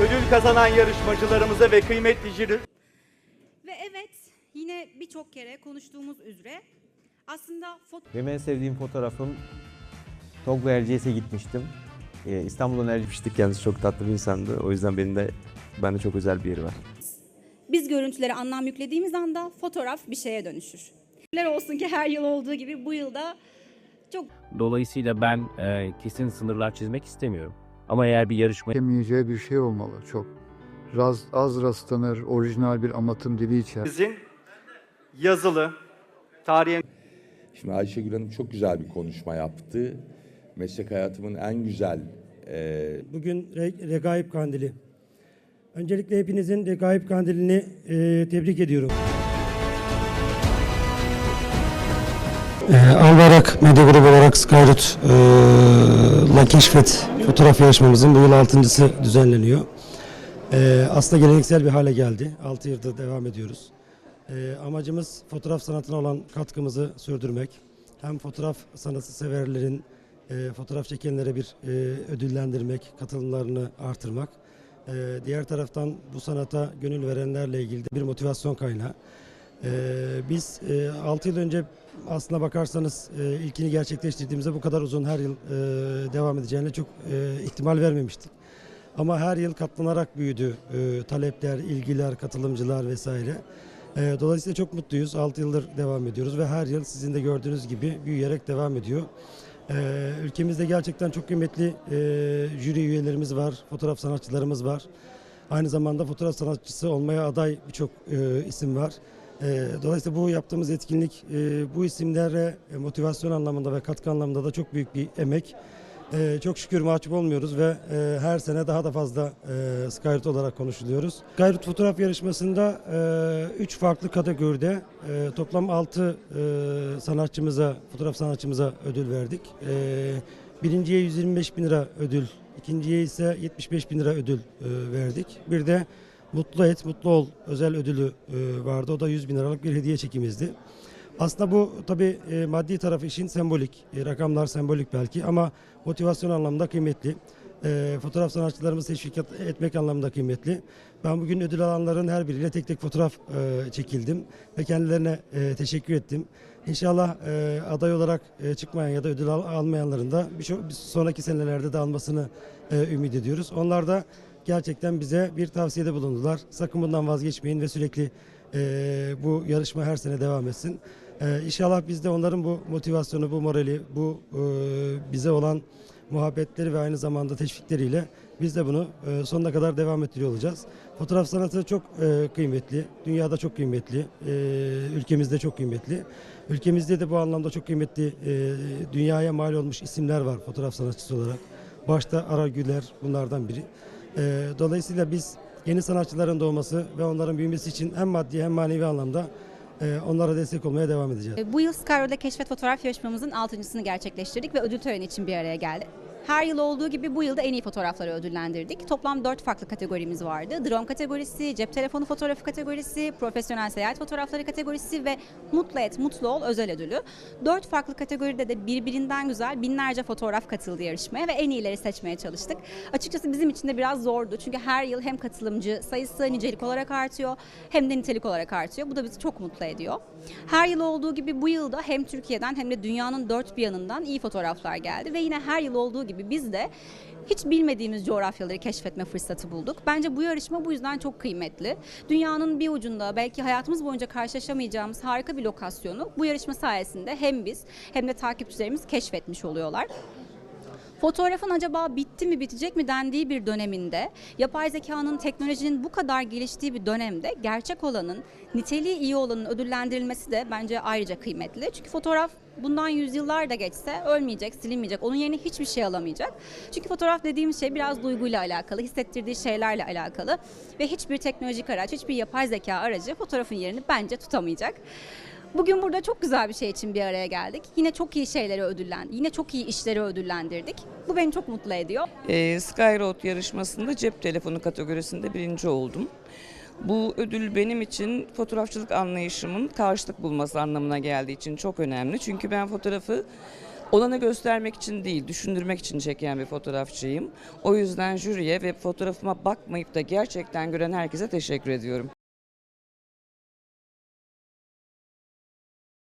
ödül kazanan yarışmacılarımıza ve kıymetli jüri Ve evet yine birçok kere konuştuğumuz üzere aslında foto Benim en sevdiğim fotoğrafım Togla Erciyes'e gitmiştim. Ee, İstanbul'dan ermiştik kendisi çok tatlı bir insandı. O yüzden benim de bende çok özel bir yeri var. biz görüntülere anlam yüklediğimiz anda fotoğraf bir şeye dönüşür. Olsun ki her yıl olduğu gibi bu yılda çok Dolayısıyla ben e, kesin sınırlar çizmek istemiyorum. Ama eğer bir yarışma Yemeyeceği bir şey olmalı çok. Raz, az rastlanır, orijinal bir anlatım dili içer. Bizim yazılı tarihe Şimdi Ayşegül Hanım çok güzel bir konuşma yaptı. Meslek hayatımın en güzel e, Bugün Re- Regaip Kandili. Öncelikle hepinizin Regaip Kandili'ni e, tebrik ediyorum. E, Albayrak Medya Grubu olarak Skyroot e, Keşfet fotoğraf yarışmamızın bu yıl altıncısı düzenleniyor. E, aslında geleneksel bir hale geldi. 6 yıldır devam ediyoruz. E, amacımız fotoğraf sanatına olan katkımızı sürdürmek. Hem fotoğraf sanatı severlerin e, fotoğraf çekenlere bir e, ödüllendirmek, katılımlarını artırmak. E, diğer taraftan bu sanata gönül verenlerle ilgili bir motivasyon kaynağı. E, biz 6 yıl önce aslına bakarsanız e, ilkini gerçekleştirdiğimizde bu kadar uzun her yıl e, devam edeceğine çok e, ihtimal vermemiştik. Ama her yıl katlanarak büyüdü e, talepler, ilgiler, katılımcılar vesaire. E, dolayısıyla çok mutluyuz. 6 yıldır devam ediyoruz ve her yıl sizin de gördüğünüz gibi büyüyerek devam ediyor. Ee, ülkemizde gerçekten çok kıymetli e, jüri üyelerimiz var, fotoğraf sanatçılarımız var. Aynı zamanda fotoğraf sanatçısı olmaya aday birçok e, isim var. E, dolayısıyla bu yaptığımız etkinlik e, bu isimlere e, motivasyon anlamında ve katkı anlamında da çok büyük bir emek. E, çok şükür mahcup olmuyoruz ve her sene daha da fazla e, olarak konuşuluyoruz. Skyroot fotoğraf yarışmasında 3 farklı kategoride toplam 6 sanatçımıza, fotoğraf sanatçımıza ödül verdik. Birinciye 125 bin lira ödül, ikinciye ise 75 bin lira ödül verdik. Bir de Mutlu Et, Mutlu Ol özel ödülü e, vardı. O da 100 bin liralık bir hediye çekimizdi. Aslında bu tabii e, maddi tarafı işin sembolik. E, rakamlar sembolik belki ama motivasyon anlamında kıymetli. E, fotoğraf sanatçılarımızı teşvik et- etmek anlamında kıymetli. Ben bugün ödül alanların her biriyle tek tek fotoğraf e, çekildim ve kendilerine e, teşekkür ettim. İnşallah e, aday olarak e, çıkmayan ya da ödül al- almayanların da birçok bir sonraki senelerde de almasını e, ümit ediyoruz. Onlar da gerçekten bize bir tavsiyede bulundular. Sakın bundan vazgeçmeyin ve sürekli e, bu yarışma her sene devam etsin. E, inşallah biz de onların bu motivasyonu, bu morali, bu e, bize olan muhabbetleri ve aynı zamanda teşvikleriyle biz de bunu e, sonuna kadar devam ettiriyor olacağız. Fotoğraf sanatı çok e, kıymetli, dünyada çok kıymetli, e, ülkemizde çok kıymetli. Ülkemizde de bu anlamda çok kıymetli e, dünyaya mal olmuş isimler var fotoğraf sanatçısı olarak. Başta Ara Güler bunlardan biri. E, dolayısıyla biz yeni sanatçıların doğması ve onların büyümesi için hem maddi hem manevi anlamda e, onlara destek olmaya devam edeceğiz. E, Bu yıl Skyro'da keşfet fotoğraf yarışmamızın altıncısını gerçekleştirdik ve ödül töreni için bir araya geldik. Her yıl olduğu gibi bu yılda en iyi fotoğrafları ödüllendirdik. Toplam 4 farklı kategorimiz vardı. Drone kategorisi, cep telefonu fotoğrafı kategorisi, profesyonel seyahat fotoğrafları kategorisi ve Mutlu Et, Mutlu Ol özel ödülü. 4 farklı kategoride de birbirinden güzel binlerce fotoğraf katıldı yarışmaya ve en iyileri seçmeye çalıştık. Açıkçası bizim için de biraz zordu. Çünkü her yıl hem katılımcı sayısı nicelik olarak artıyor hem de nitelik olarak artıyor. Bu da bizi çok mutlu ediyor. Her yıl olduğu gibi bu yılda hem Türkiye'den hem de dünyanın dört bir yanından iyi fotoğraflar geldi ve yine her yıl olduğu gibi biz de hiç bilmediğimiz coğrafyaları keşfetme fırsatı bulduk. Bence bu yarışma bu yüzden çok kıymetli. Dünyanın bir ucunda belki hayatımız boyunca karşılaşamayacağımız harika bir lokasyonu bu yarışma sayesinde hem biz hem de takipçilerimiz keşfetmiş oluyorlar. Fotoğrafın acaba bitti mi bitecek mi dendiği bir döneminde yapay zekanın teknolojinin bu kadar geliştiği bir dönemde gerçek olanın niteliği iyi olanın ödüllendirilmesi de bence ayrıca kıymetli. Çünkü fotoğraf bundan yüzyıllar da geçse ölmeyecek, silinmeyecek. Onun yerine hiçbir şey alamayacak. Çünkü fotoğraf dediğimiz şey biraz duyguyla alakalı, hissettirdiği şeylerle alakalı ve hiçbir teknolojik araç, hiçbir yapay zeka aracı fotoğrafın yerini bence tutamayacak. Bugün burada çok güzel bir şey için bir araya geldik. Yine çok iyi şeyleri ödüllendik. Yine çok iyi işleri ödüllendirdik. Bu beni çok mutlu ediyor. Ee, Skyroad yarışmasında cep telefonu kategorisinde birinci oldum. Bu ödül benim için fotoğrafçılık anlayışımın karşılık bulması anlamına geldiği için çok önemli. Çünkü ben fotoğrafı Olanı göstermek için değil, düşündürmek için çeken bir fotoğrafçıyım. O yüzden jüriye ve fotoğrafıma bakmayıp da gerçekten gören herkese teşekkür ediyorum.